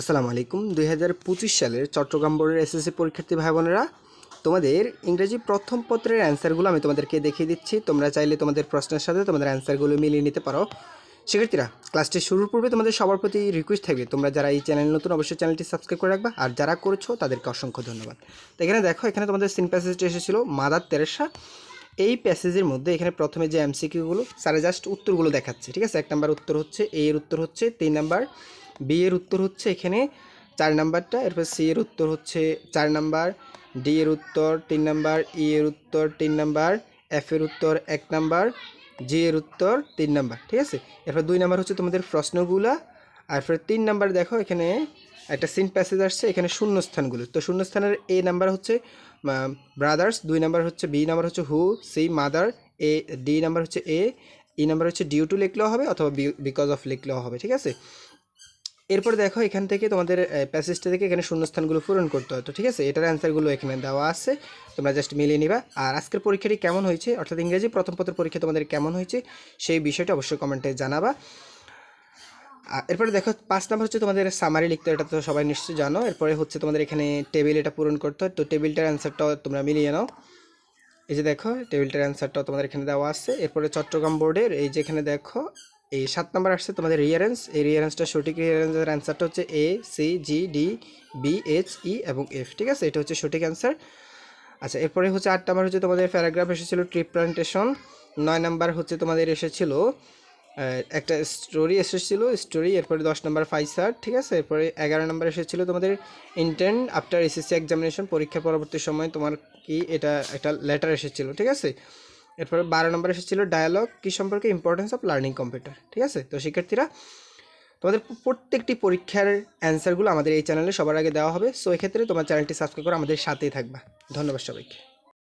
আসসালামু আলাইকুম। দুই হাজার পঁচিশ সালের চট্টগ্রাম বোর্ডের এসএসসি পরীক্ষার্থী ভাই বোনেরা তোমাদের ইংরেজি প্রথম পত্রের অ্যান্সারগুলো আমি তোমাদেরকে দেখিয়ে দিচ্ছি। তোমরা চাইলে তোমাদের প্রশ্নের সাথে তোমাদের অ্যান্সারগুলো মিলিয়ে নিতে পারো। শিক্ষার্থীরা, ক্লাসটি শুরুর পূর্বে তোমাদের সবার প্রতি রিকোয়েস্ট থাকবে, তোমরা যারা এই চ্যানেল নতুন অবশ্যই চ্যানেলটি সাবস্ক্রাইব করে রাখবা। আর যারা করেছ, তাদেরকে অসংখ্য ধন্যবাদ। তো এখানে দেখো, এখানে তোমাদের সিন প্যাসেজটি এসেছিল, মাদার তেরেসা। এই প্যাসেজের মধ্যে এখানে প্রথমে যে এমসিকিউগুলো স্যারে জাস্ট উত্তরগুলো দেখাচ্ছে, ঠিক আছে? এক নাম্বার উত্তর হচ্ছে এ এর উত্তর হচ্ছে, তিন নাম্বার বি এর উত্তর হচ্ছে এখানে চার নাম্বারটা, এরপর সি এর উত্তর হচ্ছে চার নাম্বার, ডি এর উত্তর তিন নাম্বার, ই এর উত্তর তিন নাম্বার, এফ এর উত্তর এক নাম্বার, জি এর উত্তর তিন নাম্বার, ঠিক আছে? এরপর দুই নাম্বার হচ্ছে তোমাদের প্রশ্নগুলা, আর এরপর তিন নাম্বার দেখো এখানে একটা সিন প্যাসেজ আসছে, এখানে শূন্যস্থানগুলো। তো শূন্যস্থানের এ নাম্বার হচ্ছে ব্রাদার্স দুই নাম্বার হচ্ছে বি, নাম্বার হচ্ছে who C mother A, D number হচ্ছে এ, ই নাম্বার হচ্ছে ডিউ টু লিখলেও হবে অথবা বিকজ অফ লিখলেও হবে, ঠিক আছে? এরপর দেখো এখান থেকে তোমাদের প্যাসেজটা থেকে এখানে শূন্যস্থানগুলো পূরণ করতে হয়। তো ঠিক আছে, এটার অ্যান্সারগুলো এখানে দেওয়া আছে। তোমরা জাস্ট মিলিয়ে নিবা। আর আজকের পরীক্ষাটি কেমন হয়েছে? অর্থাৎ ইংরেজি প্রথম পত্রের পরীক্ষা তোমাদের কেমন হয়েছে? সেই বিষয়টা অবশ্যই কমেন্টে জানাবা। এরপরে দেখো, পাঁচ নাম্বার হচ্ছে তোমাদের সামারি লিখতে, এটা তো সবাই নিশ্চয়ই জানো। এরপরে হচ্ছে তোমাদের এখানে টেবিল এটা পূরণ করতে হয়। তো টেবিলটার অ্যান্সারটাও তোমরা মিলিয়ে নাও। এই যে দেখো টেবিলটার অ্যান্সারটাও তোমাদের এখানে দেওয়া আছে। এরপরে চট্টগ্রাম বোর্ডের এই যে এখানে দেখো এই সাত নাম্বার আসছে তোমাদের রিয়ারেন্স এই রিয়ারেন্সটা সঠিক রিয়ারেন্সের অ্যান্সারটা হচ্ছে A C G D B H E এবং এফ ঠিক আছে? এটা হচ্ছে সঠিক অ্যান্সার আচ্ছা এরপরে হচ্ছে আট নাম্বার হচ্ছে তোমাদের প্যারাগ্রাফ এসেছিল ট্রিপ প্লান্টেশন নয় নাম্বার হচ্ছে তোমাদের এসেছিল একটা স্টোরি এসেছিল স্টোরি এরপরে দশ নম্বর ফাইসার ঠিক আছে? এরপরে এগারো নম্বর এসেছিল তোমাদের ইন্টেন্ট আফটার এসএসসি এক্সামিনেশন পরীক্ষা পরবর্তী সময় তোমার কি এটা, একটা লেটার এসেছিল, ঠিক আছে? এরপরে বারো নম্বর এসেছিল ডায়ালগ কী সম্পর্কে ইম্পর্টেন্স অফ লার্নিং কম্পিউটার ঠিক আছে? তো শিক্ষার্থীরা, তোমাদের প্রত্যেকটি পরীক্ষার অ্যান্সারগুলো আমাদের এই চ্যানেলে সবার আগে দেওয়া হবে। সো এক্ষেত্রে তোমার চ্যানেলটি সাবস্ক্রাইব করে আমাদের সাথেই থাকবা। ধন্যবাদ সবাইকে।